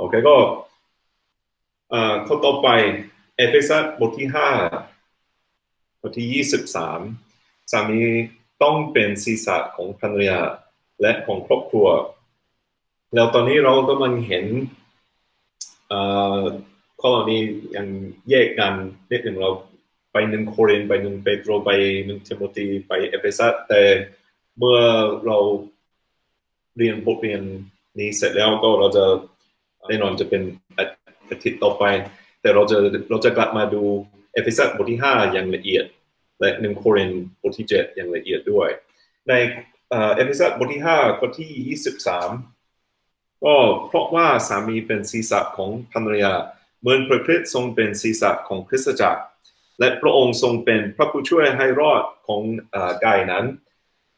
โอเคก็เอ่อข้อต่อไปเอเฟซัสบทที่ห้าบทที่ยี่สิบสามสามีต้องเป็นศีรษะของภรรยาและของครอบครัว แล้วตอนนี้เรากำลังเห็นข้อเหล่านี้ยังแยกกันนิดหนึ่งเราไปหนึ่งโครินไปหนึ่งเปโตรไปหนึ่งเทิโมธีไปเอเฟซัสแต่เมื่อเราเรียนบทเรียนนี้เสร็จแล้วก็เราจะ แน่นอนจะเป็นอาทิตย์ต่อไป แต่เราจะเราจะกลับมาดูเอเฟซัสบทที่ห้าอย่างละเอียด และหนึ่งโครินบทที่เจ็ดอย่างละเอียดด้วย ในเอ่อเฟซัสบทที่ห้าข้อที่ยี่สิบสามก็เพราะว่าสามีเป็นศีรษะของภรรยาเหมือนพระคริสต์ทรงเป็นศีรษะของคริสตจักร และพระองค์ทรงเป็นพระผู้ช่วยให้รอดของอกายนั้น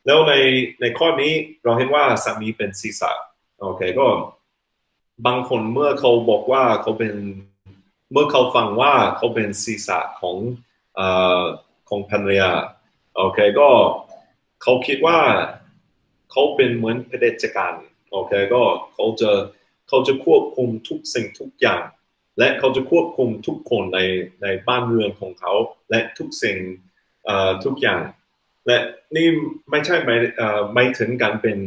แล้วในในข้อนี้เราเห็นว่าสามีเป็นศีรษะโอเคก็ บางคนเมื่อเขาบอกว่าเขาเป็นเมื่อเขาฟังว่าเขาเป็นศีรษะของอของภรรยาโอเคก็เขาคิดว่าเขาเป็นเหมือนเผด็จการโอเคก็เขาจะเขาจะควบคุมทุกสิ่งทุกอย่าง และเขาจะควบคุมทุกคนในในบ้านเรือนของเขา และทุกสิ่งทุกอย่าง และนี่ไม่ใช่ไม่เอ่อไม่ถึงการเป็น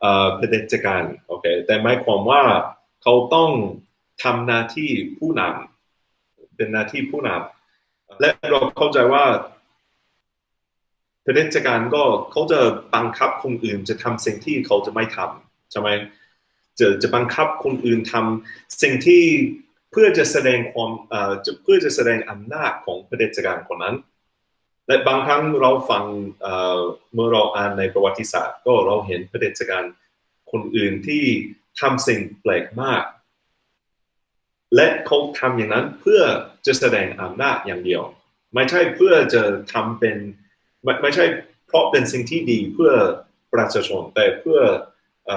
เผด็จการโอเคแต่หมายความว่า เขาต้องทำหน้าที่ผู้นำเป็นหน้าที่ผู้นำและเราเข้าใจว่าเผด็จการก็เขาจะบังคับคนอื่นจะทำสิ่งที่เขาจะไม่ทำใช่ไหมจะจะบังคับคนอื่นทำสิ่งที่เพื่อจะแสดงความเอ่อเพื่อจะแสดงอำนาจของเผด็จการคนนั้น และบางครั้งเราฟังเมื่อเราอ่านในประวัติศาสตร์ ก็เราเห็นเผด็จการคนอื่นที่ ทำสิ่งแปลกมาก และเขาทำอย่างนั้นเพื่อจะแสดงอำนาจอย่างเดียว ไม่ใช่เพื่อจะทำเป็นไม่ไม่ใช่เพราะเป็นสิ่งที่ดีเพื่อประชาชนแต่เพื่ออ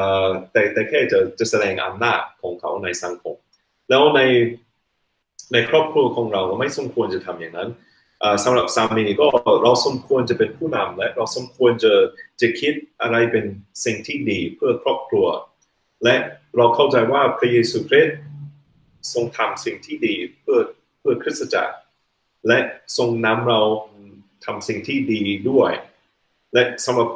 แต่แต่แค่จะจะแสดงอำนาจของเขาในสังคม แล้วในในครอบครัวของเราเราไม่สมควรจะทำอย่างนั้นสำหรับสามีก็เราสมควรจะเป็นผู้นำและเราสมควรจะจะคิดอะไรเป็นสิ่งที่ดีเพื่อครอบครัว และเราเข้าใจว่าพระเยซูคริสต์ทรงทำสิ่งที่ดีเพื่อเพื่อคริสตจักร และทรงนำเราทำสิ่งที่ดีด้วย และสำหรับ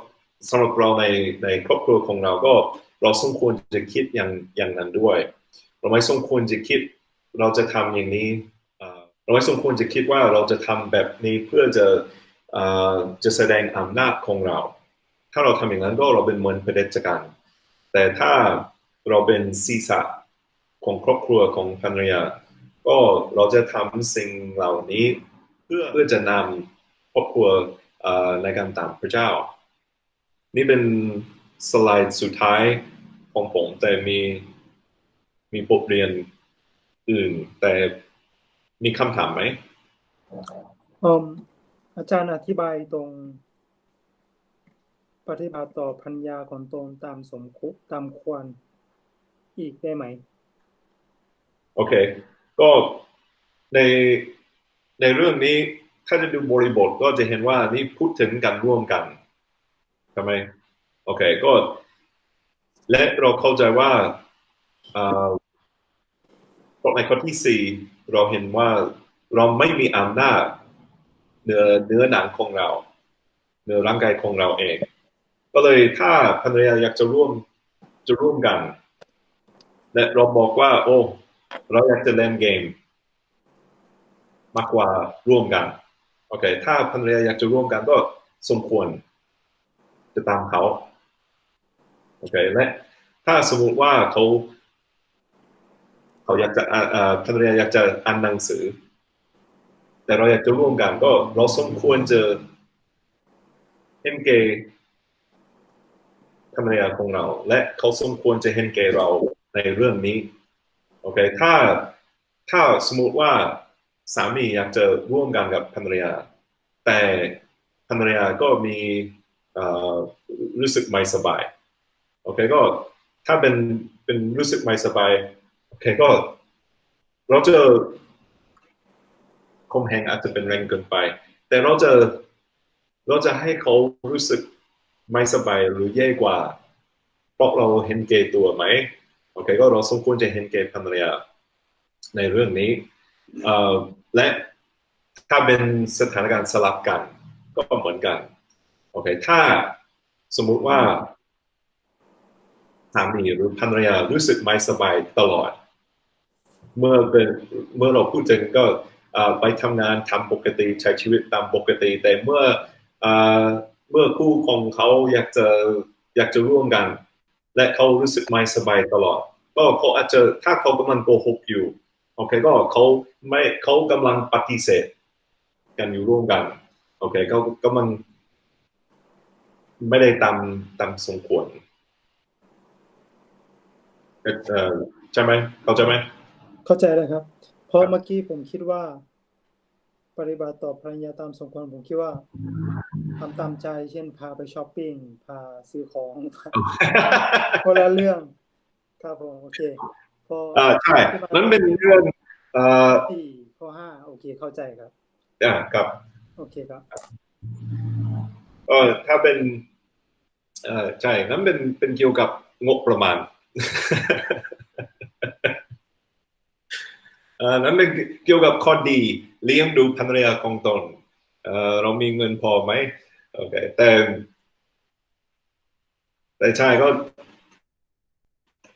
สำหรับเราในในครอบครัวของเราก็เราสมควรจะคิดอย่างอย่างนั้นด้วย เราไม่สมควรจะคิดเราจะทำอย่างนี้เราไม่สมควรจะคิดว่าเราจะทำแบบนี้เพื่อจะจะแสดงอำนาจของเรา ถ้าเราทำอย่างนั้นก็เราเป็นเหมือนเผด็จการแต่ถ้า เราเป็นศีรษะของครอบครัวของภรรยา ก็เราจะทำสิ่งเหล่านี้ เพื่อเพื่อจะนำครอบครัวในการตามพระเจ้า นี่เป็นสไลด์สุดท้ายของผมแต่มีมีบทเรียนอื่น แต่มีคำถามไหมเอิ่มอาจารย์อธิบายตรงปฏิบัติต่อพัญญาของตนตามสมคุตามควร อีกได้ไหม โอเค ก็ในในเรื่องนี้ถ้าจะดูบริบทก็จะเห็นว่านี่พูดถึงการร่วมกันใช่ไหมโอเคก็ และเราเข้าใจว่าเราในข้อที่สี่เราเห็นว่าเราไม่มีอำนาจเนื้อเนื้อหนังของเรา เนื้อร่างกายของเราเอง ก็เลยถ้าภรรยาอยากจะร่วมจะร่วมกัน และเราบอกว่า โอ้เราอยากจะเล่นเกมมากกว่าร่วมกันโอเค ถ้าภรรยาอยากจะร่วมกันก็สมควร จะตามเขาโอเคและถ้าสมมุติว่าเขาเขาอยากจะอ่านอ่าภรรยาอยากจะอ่านหนังสือ แต่เราอยากจะร่วมกันก็เราสมควรจะเห็นเกย์ภรรยาของเรา และเขาสมควรจะเห็นเกย์เรา ในเรื่องนี้โอเคถ้าถ้าสมมติว่าสามีอยากจะร่วมกันกับภรรยา แต่ภรรยาก็มีรู้สึกไม่สบายโอเคก็ถ้าเป็นเป็นรู้สึกไม่สบายโอเคก็เราจะคมแหงอาจจะเป็นแรงเกินไป แต่เราจะเราจะให้เขารู้สึกไม่สบายหรือแย่กว่า เพราะเราเห็นเกตัวไหม โอเค ก็เราสมควรจะเห็นแก่ภรรยาในเรื่องนี้และถ้าเป็นสถานการณ์สลับกัน ก็เหมือนกันโอเคถ้าสมมุติว่าสามีหรือภรรยารู้สึกไม่สบายตลอด เมื่อเป็นเมื่อเราพูดถึงก็ไปทำงานทำปกติใช้ชีวิตตามปกติ แต่เมื่อเอ่อเมื่อคู่ของเขาอยากจะอยากจะร่วมกัน และเขารู้สึกไม่สบายตลอด ก็เขาอาจจะถ้าเขากำลังโกหกอยู่โอเคก็เขาไม่เขากำลังปฏิเสธ กันอยู่ร่วมกันโอเคเขาก็มันไม่ได้ตามตามสมควรเออใช่ไหมเข้าใจไหมเข้าใจแล้วครับ เพราะเมื่อกี้ผมคิดว่า ปฏิบัติต่อภรรยาตามสมควรผมคิดว่า ทำตามใจเช่นพาไปช้อปปิ้งพาซื้อของคนละเรื่องครับผมโอเคพออ่าใช่นั้นเป็นเรื่องเอ่อที่ข้อห้าโอเคเข้าใจครับอ่าครับ โอเคครับเออถ้าเป็นเอ่อใช่นั้นเป็นเป็นเกี่ยวกับงบประมาณเอ่อนั้นเป็นเกี่ยวกับข้อดีเลี้ยงดูภรรยาของตนเอ่อเรามีเงินพอไหม โอเค แต่แต่ใช่ก็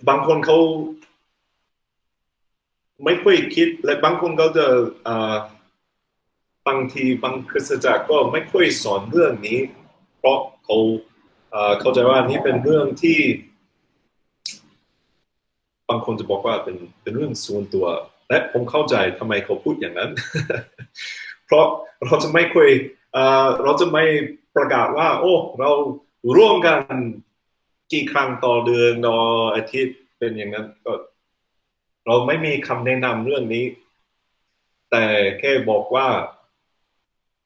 บางคนเขาไม่ค่อยคิด และบางคนเขาจะอ่อบางทีบางคริสตจักรก็ไม่ค่อยสอนเรื่องนี้ เพราะเขาอ่อเข้าใจว่านี่เป็นเรื่องที่ บางคนจะบอกว่าเป็นเป็นเรื่องส่วนตัว และผมเข้าใจทำไมเขาพูดอย่างนั้น เพราะเราจะไม่ค่อย เราจะไม่ประกาศว่า โอ้เราร่วมกันกี่ครั้งต่อเดือนต่ออาทิตย์เป็นอย่างนั้นก็ เราไม่มีคำแนะนำเรื่องนี้ แต่แค่บอกว่า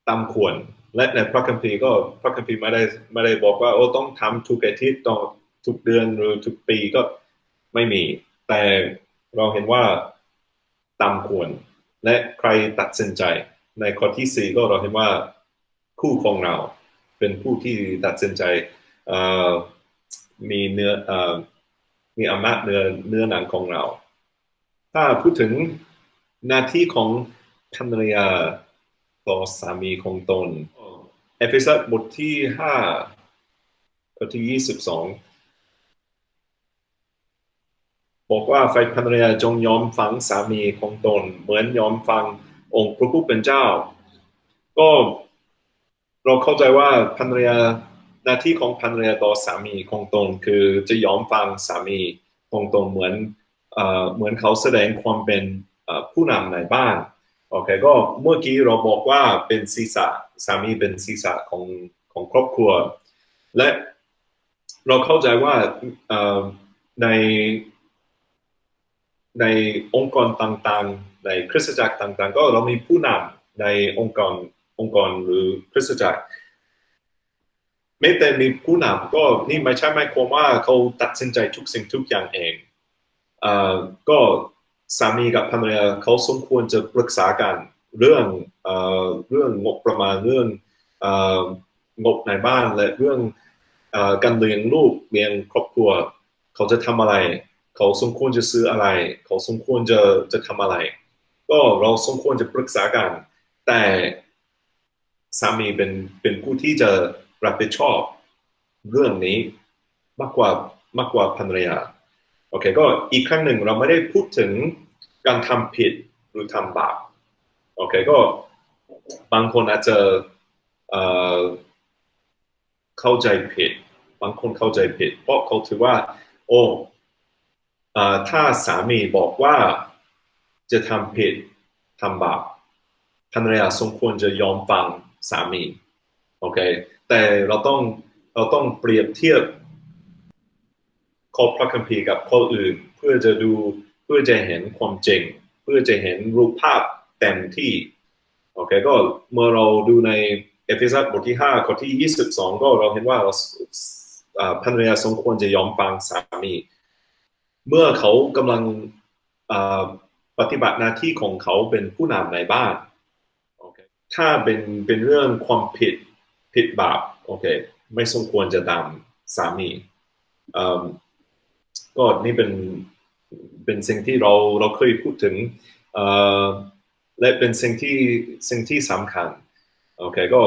ตามควร และในพระคัมภีร์ก็พระคัมภีร์ไม่ได้ไม่ได้บอกว่า โอ้ต้องทำทุกอาทิตย์ต่อทุกเดือนหรือทุกปีก็ไม่มี แต่เราเห็นว่าตามควร และใครตัดสินใจ ในข้อที่สี่ก็เราเห็นว่า คู่ของเรา เป็นผู้ที่ตัดสินใจมีเนื้อมีอำนาจเนื้อเนื้อหนังของเรา ถ้าพูดถึงหน้าที่ของภรรยาต่อสามีของตนเอเฟซัสบทที่ห้าข้อที่ยี่สิบสองบอกว่าไฟภรรยาจงยอมฟังสามีของตน เหมือนยอมฟังองค์พระผู้เป็นเจ้า ก็ เราเข้าใจว่าภรรยาหน้าที่ของภรรยาต่อสามีของตนคือจะยอมฟังสามีของตนเหมือนเหมือนเขาแสดงความเป็นผู้นำในบ้านโอเคก็เมื่อกี้เราบอกว่าเป็นศีรษะสามีเป็นศีรษะของของครอบครัว และเราเข้าใจว่าในในองค์กรต่างๆ ในคริสตจักรต่างๆ ก็เรามีผู้นำในองค์กร องค์กรหรือคริสตจักรไม่แต่มีผู้นำก็นี่ไม่ใช่หมายความว่าเขาตัดสินใจทุกสิ่งทุกอย่างเองเอก็สามีกับภรรยาเขาสมควรจะปรึกษากันเรื่องเอเรื่องงบประมาณเรื่องงบในบ้านและเรื่องอการเลี้ยงลูกเลี้ยงครอบครัว เขาจะทำอะไร เขาสมควรจะซื้ออะไร เขาสมควรจะจะทำอะไร ก็เราสมควรจะปรึกษากัน แต่ สามีเป็นเป็นผู้ที่จะรับผิดชอบเรื่องนี้มากกว่ามากกว่าภรรยาโอเคก็อีกครั้งหนึ่งเราไม่ได้พูดถึงการทำผิดหรือทำบาปโอเคก็บางคนอาจจะเข้าใจผิด บางคนเข้าใจผิด เพราะเขาถือว่า โอ้เอ่อถ้าสามีบอกว่าจะทำผิดทำบาปภรรยาสมควรจะยอมฟัง สามีโอเค แต่เราต้องเราต้องเปรียบเทียบข้อพระคัมภีร์กับข้ออื่น เพื่อจะดูเพื่อจะเห็นความจริง เพื่อจะเห็นรูปภาพเต็มที่โอเคก็เมื่อเราดูในเอเฟซัสบทที่ 5 ข้อที่ 22 ก็เราเห็นว่าเราอ่าภรรยาสมควรจะยอมฟังสามี เมื่อเขากำลังปฏิบัติหน้าที่ของเขาเป็นผู้นำในบ้าน ถ้าเป็นเป็นเรื่องความผิดผิดบาปโอเค ไม่สมควรจะตามสามีอ่อก็นี่เป็นเป็นสิ่งที่เราเราเคยพูดถึงอ่อและเป็นสิ่งที่สิ่งที่สำคัญโอเคก็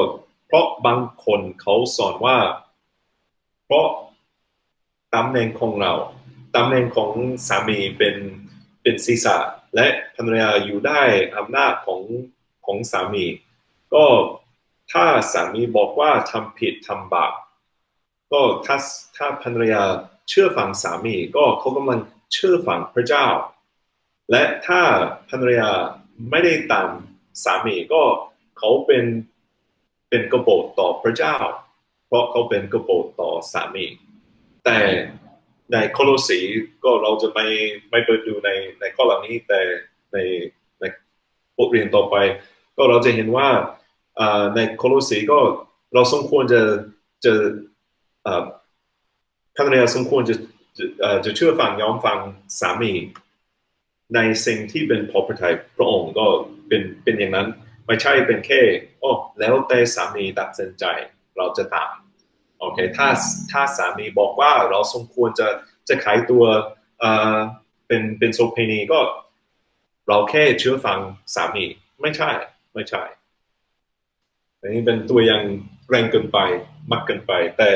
เพราะบางคนเขาสอนว่า เพราะตำแหน่งของเราตำแหน่งของสามีเป็นเป็นศีรษะและภรรยาอยู่ได้อำนาจของของสามี ก็ถ้าสามีบอกว่าทำผิดทำบาปก็ถ้าถ้าภรรยาเชื่อฟังสามีก็เขากำลังเชื่อฟังพระเจ้า และถ้าภรรยาไม่ได้ตามสามีก็เขาเป็นเป็นกบฏต่อพระเจ้า เพราะเขาเป็นกบฏต่อสามี แต่ในโคโลสีก็เราจะไม่ไม่ไปดูในในข้อเหล่านี้แต่ในในบทเรียนต่อไป ก็เราจะเห็นว่าอ่า ในโคโลสีก็เราสมควรจะจะอ่าภรรยาสมควรจะจะเชื่อฟังยอมฟังสามีในสิ่งที่เป็นพอพระทัยพระองค์ก็เป็นเป็นอย่างนั้น ไม่ใช่เป็นแค่โอ้แล้วแต่สามีตัดสินใจเราจะตามโอเคถ้าถ้าสามีบอกว่าเราสมควรจะจะขายตัวเอ่อเป็นเป็นโสเภณีก็ เราแค่เชื่อฟังสามี ไม่ใช่ไม่ใช่ อันนี้เป็นตัวอย่างแรงเกินไปมากเกินไป แต่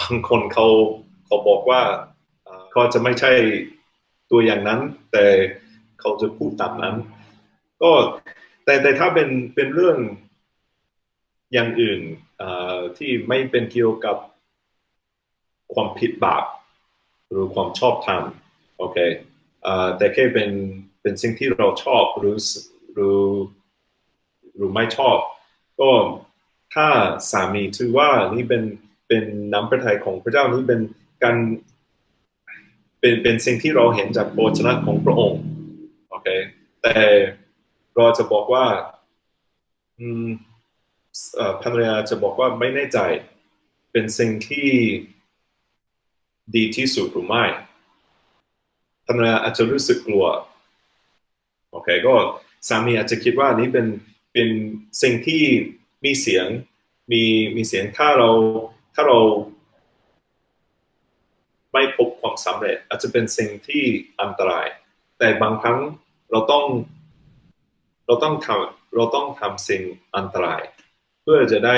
บางคนเขาเขาบอกว่าเขาจะไม่ใช่ตัวอย่างนั้น แต่เขาจะพูดตามนั้น ก็แต่แต่ถ้าเป็นเป็นเรื่องอย่างอื่นที่ไม่เป็นเกี่ยวกับความผิดบาปหรือความชอบธรรมโอเคแต่แค่เป็นเป็นสิ่งที่เราชอบหรือหรือหรือไม่ชอบ ก็ถ้าสามีถือว่านี่เป็นเป็นน้ำพระทัยของพระเจ้านี่เป็นการเป็นเป็นสิ่งที่เราเห็นจากโภชนะของพระองค์โอเคแต่เราจะบอกว่าอืมภรรยาจะบอกว่าไม่แน่ใจ เป็นสิ่งที่ดีที่สุดหรือไม่ภรรยาอาจจะรู้สึกกลัวโอเคก็สามีอาจจะคิดว่านี่เป็น เป็นสิ่งที่มีเสียงมีมีเสียงถ้าเราถ้าเราไม่พบความสำเร็จ อาจจะเป็นสิ่งที่อันตราย แต่บางครั้งเราต้องเราต้องทำเราต้องทำสิ่งอันตราย เพื่อจะได้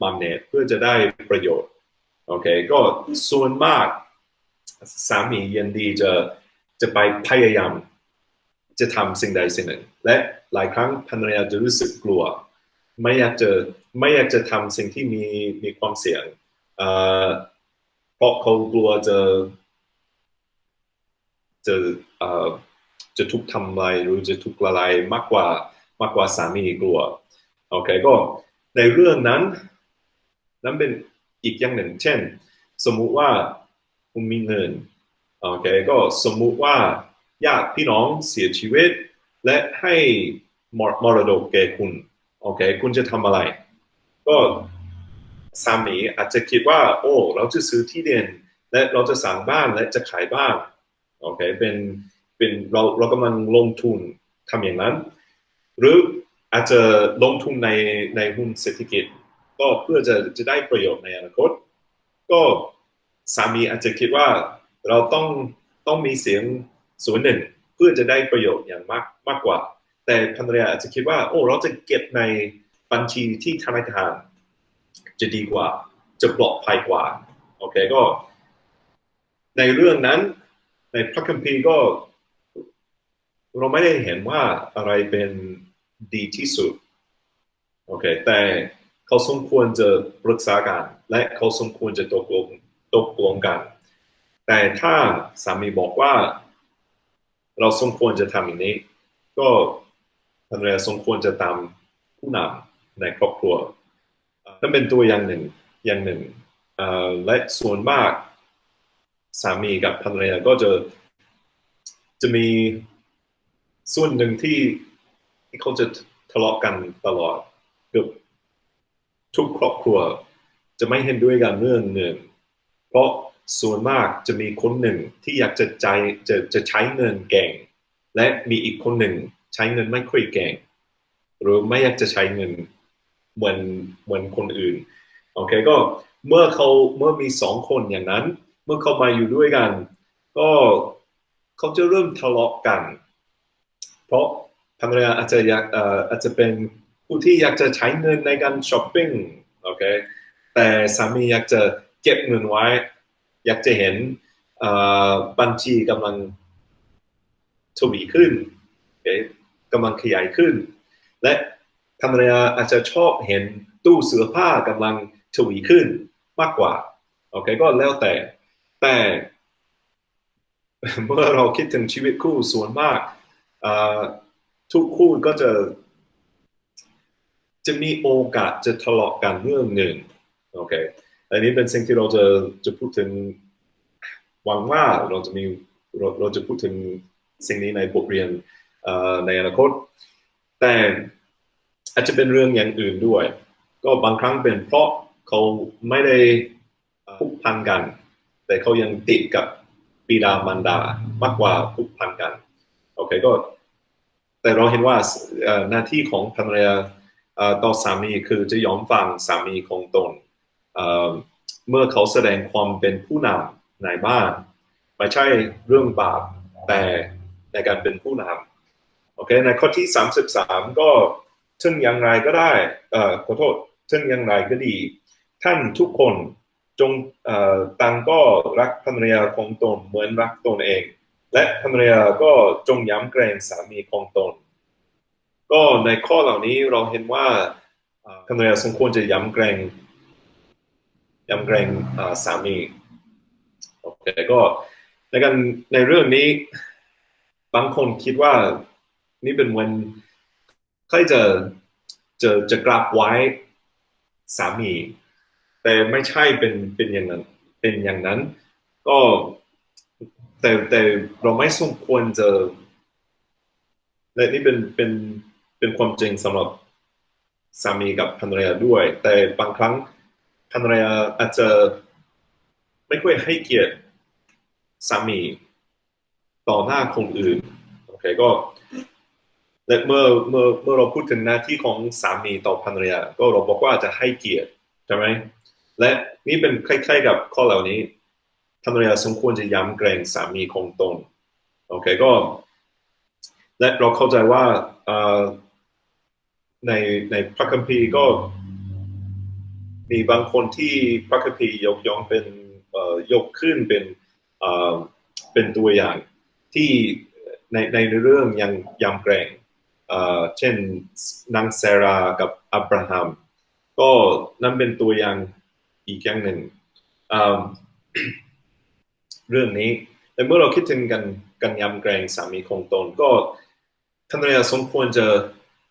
บำเหน็จเพื่อจะได้ประโยชน์โอเคก็ส่วนมากสามียินดีจะจะไปพยายาม จะทำสิ่งใดสิ่งหนึ่ง และหลายครั้งภรรยาจะรู้สึกกลัว ไม่อยากจะไม่อยากจะทำสิ่งที่มีมีความเสี่ยงเพราะเขากลัวจะจะเอ่อจะถูกทำลายหรือจะถูกละลายมากกว่ามากกว่าสามีกลัวโอเคก็ในเรื่องนั้นนั้นเป็นอีกอย่างหนึ่ง เช่น สมมุติว่าคุณมีเงินโอเคก็สมมุติว่า ญาติพี่น้องเสียชีวิต และให้มรมรดกแก่คุณโอเคคุณจะทำอะไร ก็สามีอาจจะคิดว่า โอ้ เราจะซื้อที่ดินและเราจะสั่งบ้านและจะขายบ้านโอเคเป็นเป็นเราเรากำลังลงทุนทำอย่างนั้น หรืออาจจะลงทุนในในหุ้นเศรษฐกิจ ก็เพื่อจะจะได้ประโยชน์ในอนาคต ก็สามีอาจจะคิดว่าเราต้องต้องมีเสียง ส่วนหนึ่งเพื่อจะได้ประโยชน์อย่างมากมากกว่า แต่ภรรยาอาจจะคิดว่า โอ้เราจะเก็บในบัญชีที่ธนาคารจะดีกว่า จะปลอดภัยกว่าโอเคก็ ในเรื่องนั้น ในพระคัมภีร์ก็ เราไม่ได้เห็นว่าอะไรเป็นดีที่สุดโอเคแต่เขาสมควรจะปรึกษากัน และเขาสมควรจะตกลงตกลงกัน แต่ถ้าสามีบอกว่า เราสมควรจะทำอย่างนี้ ก็ภรรยาสมควรจะตามผู้นำในครอบครัวนั่นเป็นตัวอย่างหนึ่งอย่างหนึ่งและส่วนมากสามีกับภรรยาก็จะจะมีส่วนหนึ่งที่ที่เขาจะทะเลาะกันตลอดเกือบทุกครอบครัว จะไม่เห็นด้วยกันเรื่องเงินเพราะ ส่วนมากจะมีคนหนึ่งที่อยากจะใจจะจะใช้เงินเก่ง และมีอีกคนหนึ่งใช้เงินไม่ค่อยเก่ง หรือไม่อยากจะใช้เงินเหมือนเหมือนคนอื่นโอเคก็เมื่อเขาเมื่อมีสองคนอย่างนั้น เมื่อเขามาอยู่ด้วยกัน ก็เขาจะเริ่มทะเลาะกัน เพราะภรรยาอาจจะอยากอาจจะเป็นผู้ที่อยากจะใช้เงินในการช้อปปิ้งโอเคแต่สามีอยากจะเก็บเงินไว้ อยากจะเห็นบัญชีกำลังทวีขึ้นกำลังขยายขึ้น และภรรยาอาจจะชอบเห็นตู้เสื้อผ้ากำลังทวีขึ้นมากกว่าโอเคก็แล้วแต่ แต่เมื่อเราคิดถึงชีวิตคู่ส่วนมากทุกคู่ก็จะ จะมีโอกาสจะทะเลาะกันเรื่องหนึ่งโอเค อันนี้เป็นสิ่งที่เราจะจะพูดถึงหวังว่าเราจะมีเราเราจะพูดถึงสิ่งนี้ในบทเรียนในอนาคต แต่อาจจะเป็นเรื่องอย่างอื่นด้วย ก็บางครั้งเป็นเพราะเขาไม่ได้ผูกพันกัน แต่เขายังติดกับปีดามารดามากกว่าผูกพันกันโอเคก็ แต่เราเห็นว่าหน้าที่ของภรรยาต่อสามีคือจะยอมฟังสามีของตน เมื่อเขาแสดงความเป็นผู้นำในบ้านไม่ใช่เรื่องบาปแต่ในการเป็นผู้นำโอเคในข้อที่ 33 ก็ถึงอย่างไรก็ได้อขอโทษถึงอย่างไรก็ดี ท่านทุกคนจงต่างก็รักภรรยาของตนเหมือนรักตนเอง และภรรยาก็จงย้ำเกรงสามีของตน ก็ในข้อเหล่านี้เราเห็นว่าภรรยาสมควรจะย้ำเกรง ยำเกรงสามีโอเคก็ในการในเรื่องนี้ บางคนคิดว่านี่เป็นวันใครจะจะจะกราบไว้สามี แต่ไม่ใช่เป็นเป็นอย่างนั้น เป็นอย่างนั้น ก็แต่แต่เราไม่สมควรจะและนี่เป็นเป็นเป็นความจริงสำหรับสามีกับภรรยาด้วย แต่บางครั้ง ภรรยาอาจจะไม่ค่อยให้เกียรติสามีต่อหน้าคนอื่นโอเคก็และเมื่อเมื่อเมื่อเราพูดถึงหน้าที่ของสามีต่อภรรยา ก็เราบอกว่าจะให้เกียรติใช่ไหมและนี่เป็นคล้ายๆกับข้อเหล่านี้ภรรยาสมควรจะย้ำเกรงสามีของตนโอเคก็ และเราเข้าใจว่าในในพระคัมภีร์ก็ มีบางคนที่พระคัมภีร์ยกย่องเป็นยกขึ้นเป็นเป็นตัวอย่างที่ในในเรื่องยังยำเกรงเช่นนางเซรากับอับราฮัม ก็นั่นเป็นตัวอย่างอีกอย่างหนึ่งเรื่องนี้แต่เมื่อเราคิดถึงกันกันยำเกรงสามีของตนก็ภรรยสมควรจะ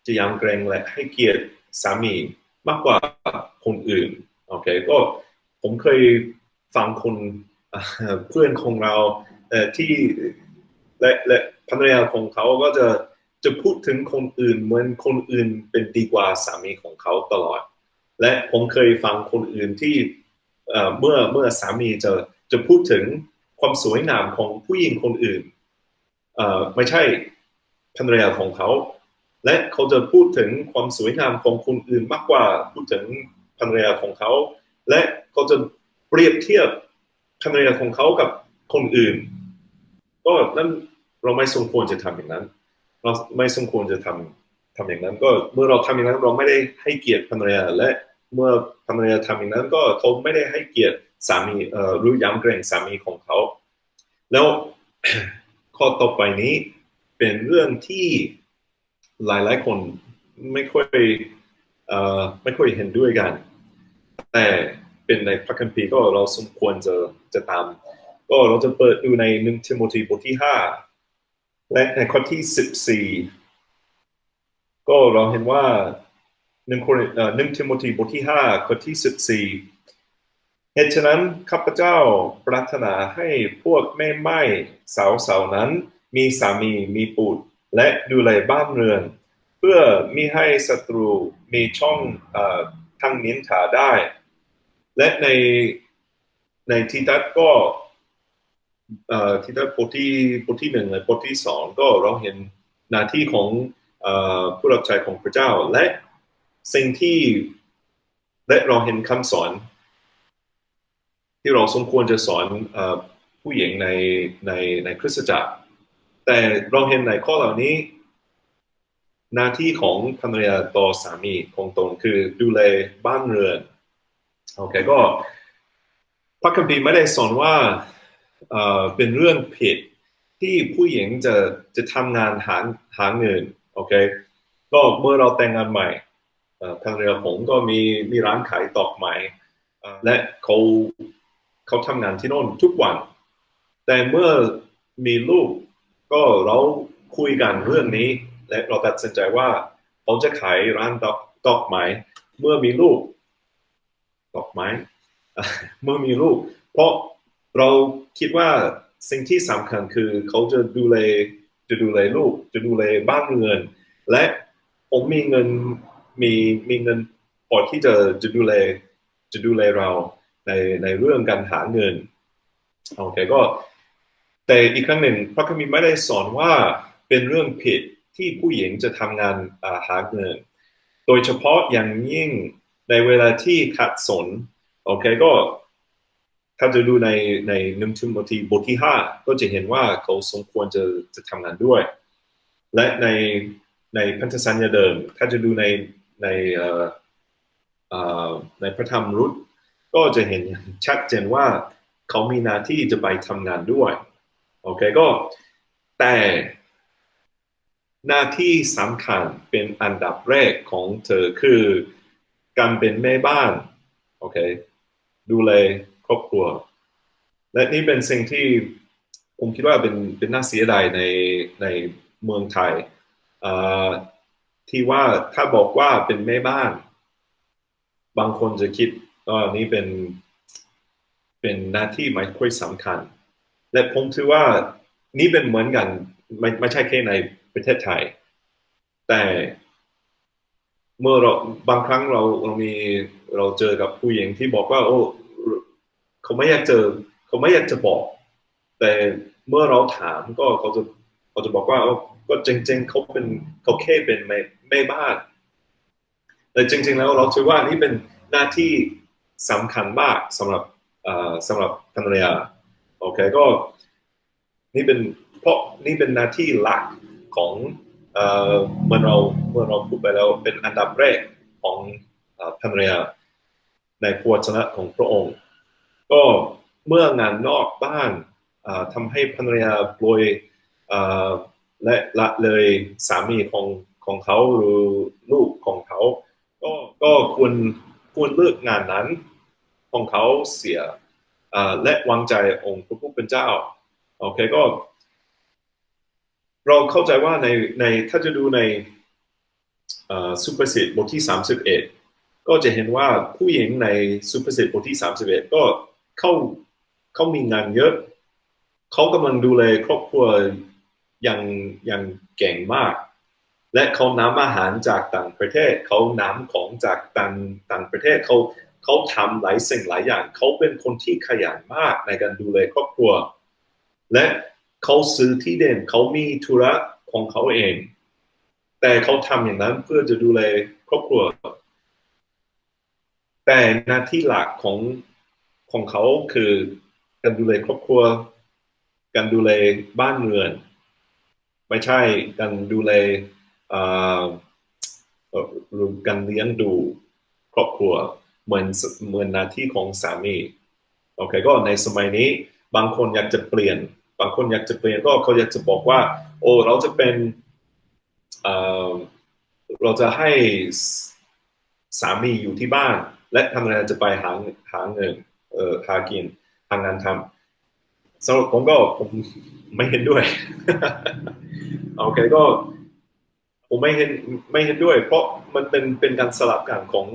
จะยำเกรงและให้เกียรติสามีมากกว่า อื่นโอเคก็ผมเคยฟังคนเพื่อนของเราที่และและภรรยาของเขาก็จะจะพูดถึงคนอื่นเหมือนคนอื่นเป็นดีกว่าสามีของเขาตลอด และผมเคยฟังคนอื่นที่เมื่อเมื่อสามีจะจะพูดถึงความสวยงามของผู้หญิงคนอื่นไม่ใช่ภรรยาของเขา และเขาจะพูดถึงความสวยงามของคนอื่นมากกว่าพูดถึง ภรรยาของเขา และเขาจะเปรียบเทียบภรรยาของเขากับคนอื่น ก็นั่นเราไม่สมควรจะทำอย่างนั้น เราไม่สมควรจะทำทำอย่างนั้น ก็เมื่อเราทำอย่างนั้นเราไม่ได้ให้เกียรติภรรยาและเมื่อภรรยาทำอย่างนั้น ก็เขาไม่ได้ให้เกียรติสามีเอ่อรู้ย้ำเกรงสามีของเขา แล้วข้อต่อไปนี้เป็นเรื่องที่หลายๆคนไม่ค่อยเอ่อไม่ค่อยเห็นด้วยกัน แต่เป็นในพระคัมภีร์ก็เราสมควรจะจะตาม ก็เราจะเปิดดูในหนึ่งทิโมธีบทที่ห้าและในข้อที่สิบสี่ก็เราเห็นว่าหนึ่งคนเอ่อหนึ่งทิโมธีบทที่ห้าข้อที่สิบสี่เหตุฉะนั้นข้าพเจ้าปรารถนาให้พวกแม่ไม้สาวสาวนั้น มีสามีมีบุตรและดูแลบ้านเรือน เพื่อมิให้ศัตรูมีช่องเอ่อทางนินทาได้ และในในทีทัศก็ทีทัศบทที่บทที่หนึ่งและบทที่สองก็เราเห็นหน้าที่ของอผู้รับใช้ของพระเจ้า และสิ่งที่และเราเห็นคำสอน ที่เราสมควรจะสอนอผู้หญิงในในในคริสตจักร แต่เราเห็นในข้อเหล่านี้ หน้าที่ของภรรยาต่อสามีของตนคือดูแลบ้านเรือน โอเคก็พระคัมภีร์ไม่ได้สอนว่าเป็นเรื่องผิดที่ผู้หญิงจะจะทำงานหาหาเงินโอเคก็เมื่อเราแต่งงานใหม่เอ่อภรรยาผมก็มีมีร้านขายดอกไม้และเขาเขาทำงานที่โน่นทุกวัน แต่เมื่อมีลูกก็เราคุยกันเรื่องนี้ และเราตัดสินใจว่าเขาจะขายร้านดอกดอกไม้เมื่อมีลูก ดอกไม้เมื่อมีลูก เพราะเราคิดว่าสิ่งที่สำคัญคือเขาจะดูแลจะดูแลลูก จะดูแลบ้านเรือนและผมมีเงินมีมีเงินพอที่จะจะดูแลจะดูแลเราในในเรื่องการหาเงินโอเคก็ แต่อีกครั้งหนึ่งพระคัมภีร์ไม่ได้สอนว่าเป็นเรื่องผิดที่ผู้หญิงจะทำงานาหาเงิน โดยเฉพาะอย่างยิ่ง ในเวลาที่ขัดสนโอเคก็ถ้าจะดูในในหนึ่งทิโมธีบทที่ห้าก็จะเห็นว่าเขาสมควรจะจะทำงานด้วย และในในพันธสัญญาเดิม ถ้าจะดูในในในพระธรรมรุตก็จะเห็นอย่างชัดเจนว่าเขามีหน้าที่จะไปทำงานด้วยโอเคก็แต่หน้าที่สำคัญเป็นอันดับแรกของเธอคือ การเป็นแม่บ้านโอเคดูแลครอบครัว และนี่เป็นสิ่งที่ผมคิดว่าเป็นเป็นน่าเสียดายในในเมืองไทยที่ว่าถ้าบอกว่าเป็นแม่บ้าน บางคนจะคิดว่านี่เป็นเป็นหน้าที่ไม่ค่อยสำคัญ และผมถือว่านี่เป็นเหมือนกันไม่ไม่ใช่แค่ในประเทศไทย แต่ เมื่อเราบางครั้งเราเรามีเราเจอกับผู้หญิงที่บอกว่า โอ้เขาไม่อยากเจอ เขาไม่อยากจะบอก แต่เมื่อเราถามก็เขาจะเขาจะบอกว่าโอ้ก็จริง ๆเขาเป็นเขาแค่เป็นแม่แม่บ้านแต่จริง ๆ แล้วเราถือว่านี่เป็นหน้าที่สำคัญมากสำหรับเอ่อสำหรับภรรยาโอเคก็นี่เป็นเพราะนี่เป็นหน้าที่หลักของ เอ่อมื่อเราเมื่อเราพูดไปแล้วเป็นอันดับแรกของเอ่อภรยาในพวจนะของพระองค์ ก็เมื่องานนอกบ้านทำให้ภรรยาโปรยและละเลยสามีของของเขาหรือลูกของเขา ก็ก็ควรควรเลิกงานนั้นของเขาเสียและวางใจองค์พระผู้เป็นเจ้าโอเคก็ เราเข้าใจว่าในในถ้าจะดูในสุภาษิตบทที่ 31 ก็จะเห็นว่าผู้หญิงในสุภาษิตบทที่ 31 ก็เข้าเขามีงานเยอะ เขากำลังดูแลครอบครัวอย่างอย่างเก่งมาก และเขานำอาหารจากต่างประเทศ เขานำของจากต่างต่างประเทศเขาเขาทำหลายสิ่งหลายอย่าง เขาเป็นคนที่ขยันมากในการดูแลครอบครัว และ เขาซื้อที่เด่นเขามีธุระของเขาเอง แต่เขาทำอย่างนั้นเพื่อจะดูแลครอบครัว แต่หน้าที่หลักของของเขาคือการดูแลครอบครัว การดูแลบ้านเรือน ไม่ใช่การดูแลรือการเลี้ยงดูครอบครัวเหมือนเหมือนหน้าที่ของสามีโอเคก็ในสมัยนี้บางคนอยากจะเปลี่ยน บางคนอยากจะเปลี่ยนก็เขาอยากจะบอกว่า โอ้เราจะเป็นเเราจะให้สามีอยู่ที่บ้าน และทำงานจะไปหาหาเงินเออหากินทำงานทำสำหรับผมก็ผมไม่เห็นด้วยโอเคก็ผมไม่เห็นไม่เห็นด้วย เพราะมันเป็นเป็นการสลับกันของ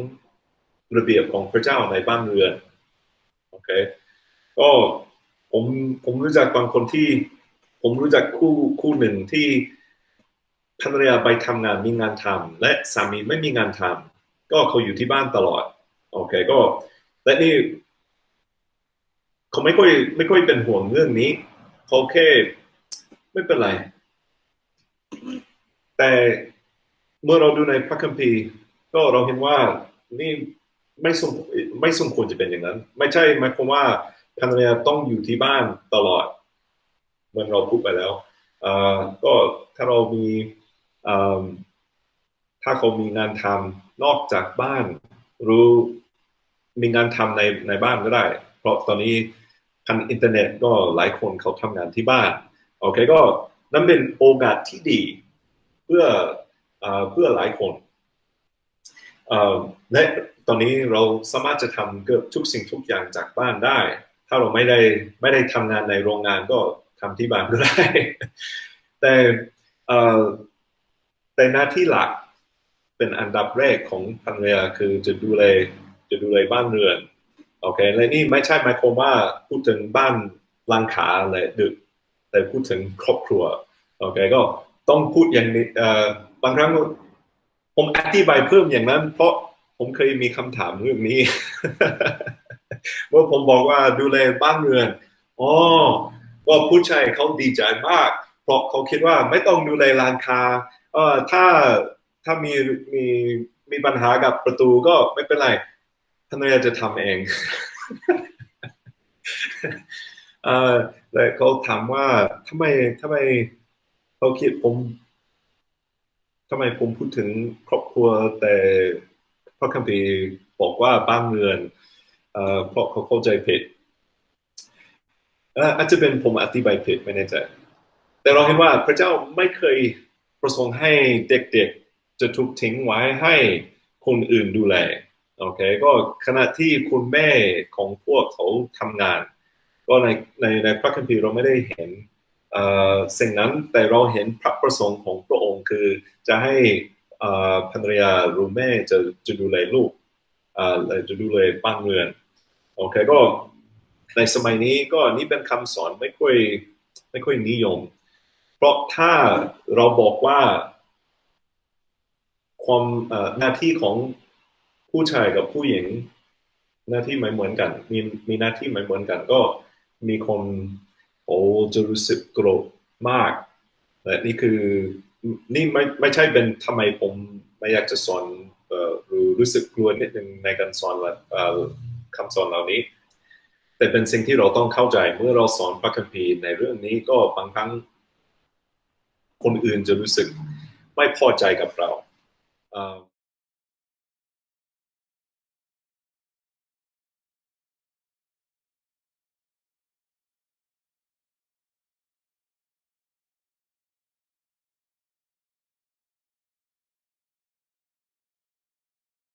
ระเบียบของพระเจ้าในบ้านเรือนโอเคก็ ผมผมรู้จักบางคนที่ ผมรู้จักคู่คู่หนึ่งที่ภรรยาไปทำงานมีงานทำและสามีไม่มีงานทำก็เขาอยู่ที่บ้านตลอด โอเคก็และนี่เขาไม่ค่อยไม่ค่อยเป็นห่วงเรื่องนี้เขาแค่ไม่เป็นไร แต่เมื่อเราดูในพระคัมภีร์ก็เราเห็นว่านี่ไม่สมไม่สมควรจะเป็นอย่างนั้น ไม่ใช่หมายความว่า ภรรยาต้องอยู่ที่บ้านตลอดเหมือนเราพูดไปแล้วก็ถ้าเรามีถ้าเขามีงานทำนอกจากบ้าน รู้มีงานทำในในบ้านก็ได้ เพราะตอนนี้ทางอินเทอร์เน็ตก็หลายคนเขาทำงานที่บ้านโอเคก็นั่นเป็นโอกาสที่ดี เพื่อเอ่อเพื่อหลายคนและตอนนี้เราสามารถจะทำเกือบทุกสิ่งทุกอย่างจากบ้านได้ ถ้าเราไม่ได้ไม่ได้ทำงานในโรงงานก็ทำที่บ้านก็ได้ แต่แต่หน้าที่หลักเป็นอันดับแรกของภรรยาคือจะดูแลจะดูแลบ้านเรือนโอเคและนี่ไม่ใช่หมายความว่าพูดถึงบ้านลังขาเลยดึก แต่พูดถึงครอบครัวโอเคก็ต้องพูดอย่างนี้เอ่อบางครั้งผมอธิบายเพิ่มอย่างนั้น เพราะผมเคยมีคำถามเรื่องนี้ ว่าผมบอกว่าดูแลบ้านเรือนอ๋อก็ผู้ชายเขาดีใจมาก เพราะเขาคิดว่าไม่ต้องดูแลร้านค้าเอ่อถ้าถ้ามีมีมีปัญหากับประตูก็ไม่เป็นไรภรรยาจะทำเองเอ่อแต่เขาถามว่าทำไมทำไมเขาคิดผมทำไมผมพูดถึงครอบครัวแต่พระคัมภีร์บอกว่าบ้านเรือน เพราะเขาเข้าใจผิดอาจจะเป็นผมอธิบายผิดไม่แน่ใจ แต่เราเห็นว่าพระเจ้าไม่เคยประสงค์ให้เด็กๆ จะถูกทิ้งไว้ให้คนอื่นดูแลโอเคก็ขณะที่คุณแม่ของพวกเขาทำงาน ก็ในในในพระคัมภีร์เราไม่ได้เห็นสิ่งนั้นแต่เราเห็นพระประสงค์ของพระองค์คือจะให้ภรรยาหรือแม่จะจะดูแลลูกจะดูแลบ้านเรือน โอเคก็ในสมัยนี้ก็นี่เป็นคำสอนไม่ค่อยไม่ค่อยนิยม เพราะถ้าเราบอกว่าความหน้าที่ของผู้ชายกับผู้หญิง หน้าที่ไม่เหมือนกัน มีมีหน้าที่ไม่เหมือนกัน ก็มีคนโอ้จะรู้สึกโกรธมากและนี่คือนี่ไม่ไม่ใช่เป็นทำไมผมไม่อยากจะสอนเอ่อหรือรู้สึกกลัวนิดนึงในการสอนเอ่อ คำสอนเหล่านี้ แต่เป็นสิ่งที่เราต้องเข้าใจเมื่อเราสอนพระคัมภีร์ในเรื่องนี้ก็บางครั้งคนอื่นจะรู้สึกไม่พอใจกับเรา